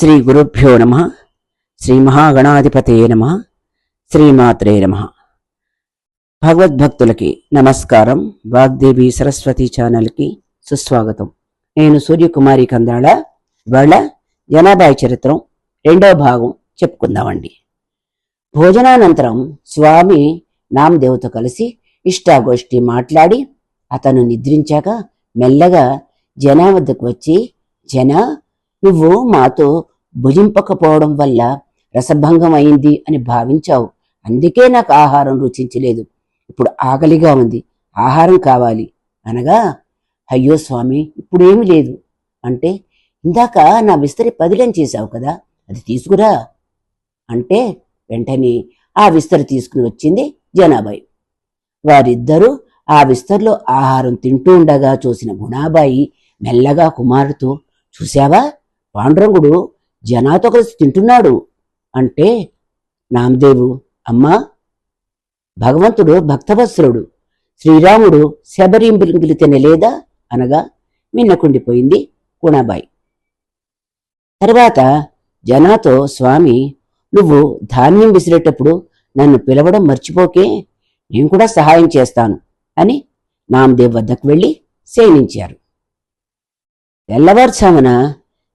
శ్రీ గురుభ్యో నమ. శ్రీ మహాగణాధిపతే నమ. శ్రీమాత్రే నమ. భగవద్భక్తులకి నమస్కారం. వాగ్దేవి సరస్వతి ఛానల్కి సుస్వాగతం. నేను సూర్యకుమారి కందాళ. వాళ్ళ జనాభాయి చరిత్రం రెండో భాగం చెప్పుకుందామండి. భోజనానంతరం స్వామి నామదేవతో కలిసి ఇష్టాగోష్ఠి మాట్లాడి అతను నిద్రించాక మెల్లగా జనా వద్దకు వచ్చి జన నువ్వు మాతో భుజింపకపోవడం వల్ల రసభంగం అయింది అని భావించావు. అందుకే నాకు ఆహారం రుచించలేదు. ఇప్పుడు ఆకలిగా ఉంది. ఆహారం కావాలి. అనగా అయ్యో స్వామి ఇప్పుడేమీ లేదు. అంటే ఇందాక నా విస్తరి పదిలం చేశావు కదా అది తీసుకురా. అంటే వెంటనే ఆ విస్తరి తీసుకుని వచ్చింది జనాబాయి వారిద్దరూ ఆ విస్తరిలో ఆహారం తింటూ ఉండగా చూసిన గుణాబాయి మెల్లగా కుమారుతో చూశావా? పాండురంగుడు జనాతో కలిసి తింటున్నాడు అంటే నామదేవు అమ్మా భగవంతుడు భక్తవత్సరుడు శ్రీరాముడు శబరింబిలింగిలి తినలేదా అనగా మిన్నకుండిపోయింది గుణాబాయి తర్వాత జనాతో స్వామి నువ్వు ధాన్యం విసిరేటప్పుడు నన్ను పిలవడం మర్చిపోకే నేను కూడా సహాయం చేస్తాను అని నామదేవ్ వద్దకు వెళ్ళి శయనించారు తెల్లవారుజామున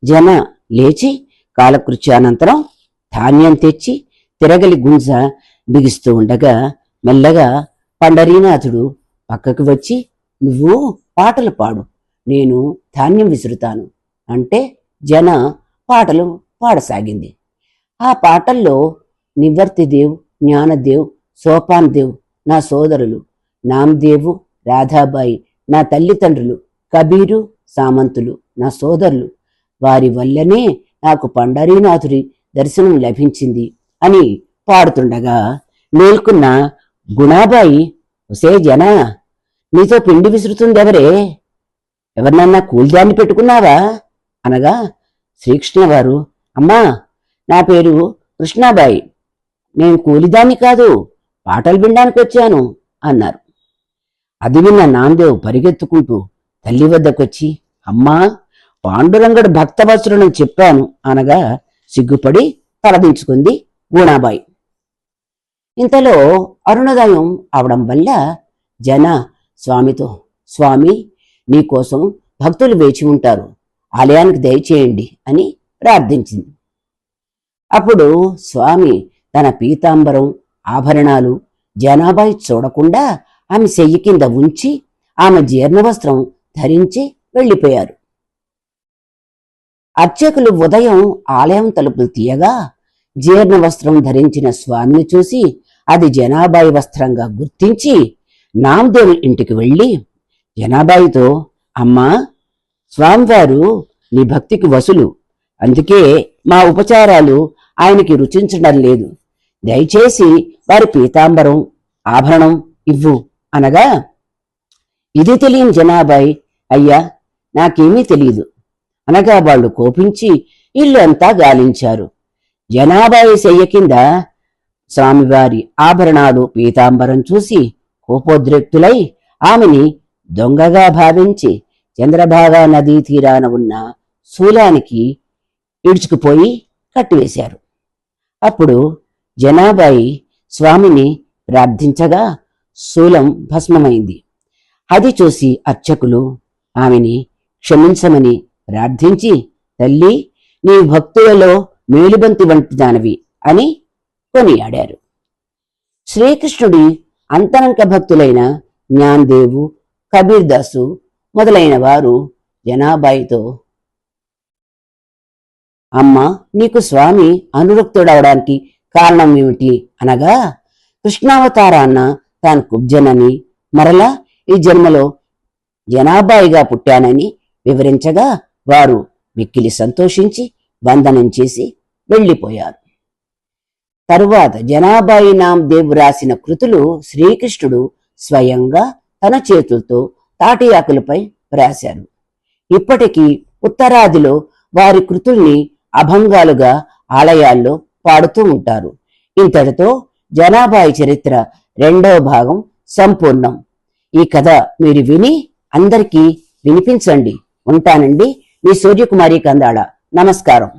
జన లేచి కాలకృత్యానంతరం ధాన్యం తెచ్చి తిరగలి గుంజ బిగిస్తూ ఉండగా మెల్లగా పండరీనాథుడు పక్కకు వచ్చి నువ్వు పాటలు పాడు నేను ధాన్యం విసురుతాను. అంటే జన పాటలు పాడసాగింది. ఆ పాటల్లో నివర్తిదేవ్ జ్ఞానదేవ్ సోపాన్ దేవ్ నా సోదరులు నామదేవు రాధాబాయి నా తల్లిదండ్రులు కబీరు సామంతులు నా సోదరులు వారి వల్లనే నాకు పండరీనాథుడి దర్శనం లభించింది అని పాడుతుండగా మేల్కున్న గుణాబాయి ఒసే జనా నీతో పిండి విసురుతుందెవరే? ఎవరినన్నా కూల్దాన్ని పెట్టుకున్నావా? అనగా శ్రీకృష్ణవారు అమ్మా నా పేరు కృష్ణాబాయి. నేను కూలిదాన్ని కాదు పాటలు వినడానికి వచ్చాను అన్నారు. అది విన్న నాందేవ్ పరిగెత్తుకుంటూ తల్లి వద్దకొచ్చి అమ్మా పాండురంగడు భక్తవత్సరుని చెప్పాను అనగా సిగ్గుపడి తలదించుకుంది గూణాబాయి ఇంతలో అరుణోదయం అవడం వల్ల జన స్వామితో స్వామి నీకోసం భక్తులు వేచి ఉంటారు. ఆలయానికి దయచేయండి అని ప్రార్థించింది. అప్పుడు స్వామి తన పీతాంబరం ఆభరణాలు జనాబాయి చూడకుండా ఆమె చెయ్యి కింద ఉంచి ఆమె జీర్ణవస్త్రం ధరించి వెళ్ళిపోయారు. అర్చకులు ఉదయం ఆలయం తలుపులు తీయగా జీర్ణ వస్త్రం ధరించిన స్వామిని చూసి అది జనాబాయి వస్త్రంగా గుర్తించి నామదేవుని ఇంటికి వెళ్ళి జనాబాయితో అమ్మా స్వామివారు నీ భక్తికి వసులు. అందుకే మా ఉపచారాలు ఆయనకి రుచించడం లేదు. దయచేసి వారి పీతాంబరం ఆభరణం ఇవ్వు అనగా ఇది తెలియని జనాబాయి అయ్యా నాకేమీ తెలియదు. అనగా వాళ్ళు కోపించి ఇల్లు అంతా గాలించారు. జనాభాయి శయ్య కింద స్వామివారి ఆభరణాలు పీతాంబరం చూసి కోపోద్రిక్తులై ఆమెని దొంగగా భావించి చంద్రభాగా నదీ తీరాన ఉన్న శూలానికి ఇడుచుకుపోయి కట్టివేశారు. అప్పుడు జనాబాయి స్వామిని ప్రార్థించగా శూలం భస్మమైంది. అది చూసి అర్చకులు ఆమెని క్షమించమని ప్రార్థించి తల్లి నీ భక్తులలో మేలుబంతి వంటి దానవి అని కొనియాడారు. శ్రీకృష్ణుడి అంతరంక భక్తులైన జ్ఞాన్దేవు కబీర్ దాసు మొదలైన వారు జనాబాయితో అమ్మ నీకు స్వామి అనురక్తుడవడానికి కారణం ఏమిటి? అనగా కృష్ణావతారాన్న తాను కుబ్జనని మరలా ఈ జన్మలో జనాబాయిగా పుట్టానని వివరించగా వారు మిక్కిలి సంతోషించి వందనం చేసి వెళ్ళిపోయారు. తరువాత జనాబాయి నామ్దేవ్ రాసిన కృతులు శ్రీకృష్ణుడు స్వయంగా తన చేతులతో తాటియాకులపై వ్రాశారు. ఇప్పటికీ ఉత్తరాదిలో వారి కృతుల్ని అభంగాలుగా ఆలయాల్లో పాడుతూ ఉంటారు. ఇంతటితో జనాబాయి చరిత్ర రెండవ భాగం సంపూర్ణం. ఈ కథ మీరు విని అందరికీ వినిపించండి. ఉంటానండి. మీ సూర్యకుమారి కందాళ. నమస్కారం.